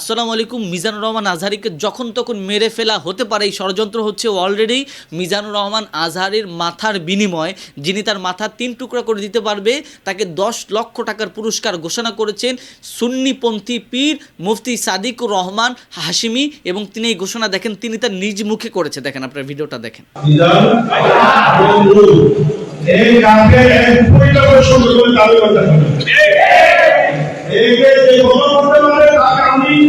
আসসালামু আলাইকুম, মিজানুর রহমান আজহারিকে যখন তখন মেরে ফেলা হতে পারে এই ষড়যন্ত্র হচ্ছে অলরেডি মিজানুর রহমান আজহারির মাথার বিনিময়। যিনি তার মাথা তিন টুকরা করে দিতে পারবে, তাকে দশ লক্ষ টাকার পুরস্কার ঘোষণা করেছেন সুন্নিপন্থী পীর মুফতি সাদিকুর রহমান হাসিমি এবং তিনি এই ঘোষণা দেখেন, তিনি তার নিজ মুখে করেছে। দেখেন আপনার ভিডিওটা দেখেন। এই হবে এই যে তাকে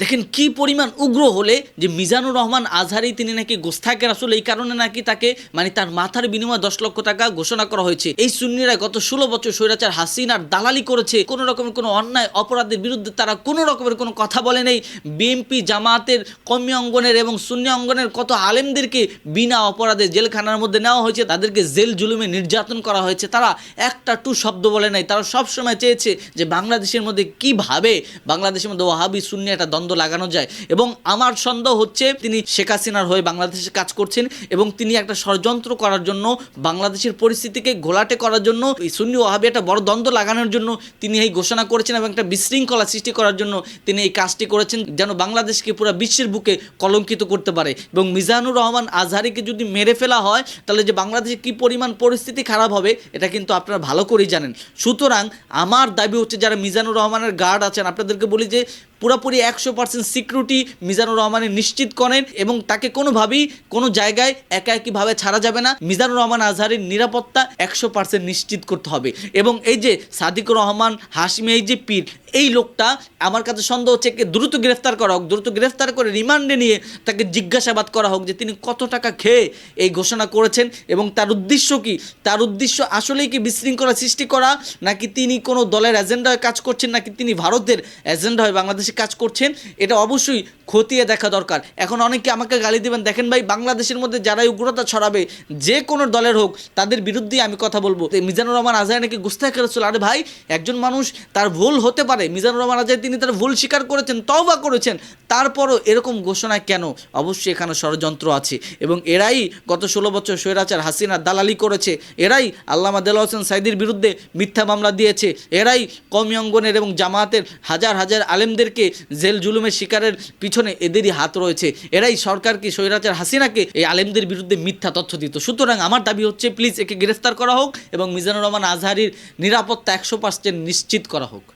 দেখেন কি পরিমাণ উগ্র হলে যে মিজানুর রহমান আজহারি তিনি নাকি গোস্তাকের আসলে এই কারণে নাকি তাকে মানে তার মাথার বিনিময়ে দশ লক্ষ টাকা ঘোষণা করা হয়েছে। এই সুন্নিরা গত ষোলো বছর স্বৈরাচার হাসিনার দালালি করেছে, কোনো রকমের কোনো অন্যায় অপরাধের বিরুদ্ধে তারা কোনো রকমের কোনো কথা বলে নেই। বিএনপি জামাতের কর্মী অঙ্গনের এবং সুন্নি অঙ্গনের কত আলেমদেরকে বিনা অপরাধে জেলখানার মধ্যে নেওয়া হয়েছে, তাদেরকে জেল জুলুমে নির্যাতন করা হয়েছে। তারা একটা টু শব্দ বলে নাই, তারা সবসময় চেয়েছে যে বাংলাদেশের মধ্যে কীভাবে, বাংলাদেশের মধ্যে ওহাবি শূন্য একটা দ্বন্দ্ব লাগানো যায়। এবং আমার সন্দেহ হচ্ছে তিনি শেখ হাসিনার হয়ে বাংলাদেশে কাজ করছেন এবং তিনি একটা ষড়যন্ত্র করার জন্য, বাংলাদেশের পরিস্থিতিকে ঘোলাটে করার জন্য সুন্নি ওহাবি একটা বড় দ্বন্দ্ব লাগানোর জন্য তিনি এই ঘোষণা করেছেন এবং একটা বিশৃঙ্খলা সৃষ্টি করার জন্য তিনি এই কাজটি করেছেন যেন বাংলাদেশকে পুরো বিশ্বের বুকে কলঙ্কিত করতে পারে। এবং মিজানুর রহমান আজহারিকে যদি মেরে ফেলা হয়, তাহলে যে বাংলাদেশে কি পরিমাণ পরিস্থিতি খারাপ হবে, এটা কিন্তু আপনারা ভালো করেই জানেন। সুতরাং আমার দাবি হচ্ছে, যারা মিজানুর রহমানের গার্ড আছেন, আপনাদেরকে বলি যে পুরোপুরি একশো পার্সেন্ট সিকিউরিটি মিজানুর রহমানের নিশ্চিত করেন এবং তাকে কোনোভাবেই কোনো জায়গায় একা একইভাবে ছাড়া যাবে না। মিজানুর রহমান আজহারের নিরাপত্তা একশো পার্সেন্ট নিশ্চিত করতে হবে। এবং এই যে সাদিকুর রহমান হাসমি এই যে পীর এই লোকটা আমার কাছে সন্দেহ হচ্ছে একে দ্রুত গ্রেফতার করা হোক, দ্রুত গ্রেফতার করে রিমান্ডে নিয়ে তাকে জিজ্ঞাসাবাদ করা হোক যে তিনি কত টাকা খেয়ে এই ঘোষণা করেছেন এবং তার উদ্দেশ্য কি? তার উদ্দেশ্য আসলেই কি বিশৃঙ্খলা সৃষ্টি করা, নাকি তিনি কোনো দলের এজেন্ডায় কাজ করছেন, নাকি তিনি ভারতের এজেন্ডা হয়ে বাংলাদেশে কাজ করছেন? এটা অবশ্যই খতিয়ে দেখা দরকার। এখন অনেকে আমাকে গালি দেবেন, দেখেন ভাই বাংলাদেশের মধ্যে যারাই উগ্রতা ছড়াবে, যে কোনো দলের হোক, তাদের বিরুদ্ধেই আমি কথা বলব। মিজানুর রহমান আজহার নাকি গুস্তাখ করেছিল আরে ভাই, একজন মানুষ তার ভুল হতে পারে মিজানুর রহমান আজহার তিনি তার ভুল স্বীকার করেছেন, তওবা করেছেন। তারপরও এরকম ঘোষণা কেন? অবশ্যই এখানে ষড়যন্ত্র আছে। এবং এরাই গত ষোলো বছর স্বৈরাচার হাসিনা দালালি করেছে। এরাই আল্লামা দেলা হোসেন সাইদির বিরুদ্ধে মিথ্যা মামলা দিয়েছে। এরাই কমি অঙ্গনের এবং জামায়াতের হাজার হাজার আলেমদেরকে জেল জুলুমের শিকারের পিছনে এদেরই হাত রয়েছে। এরাই সরকারকে স্বৈরাচার হাসিনাকে এই আলেমদের বিরুদ্ধে মিথ্যা তথ্য দিত? সুতরাং আমার দাবি হচ্ছে প্লিজ একে গ্রেফতার করা হোক এবং মিজানুর রহমান আজহারির নিরাপত্তা একশো পার্সেন্ট নিশ্চিত করা হোক।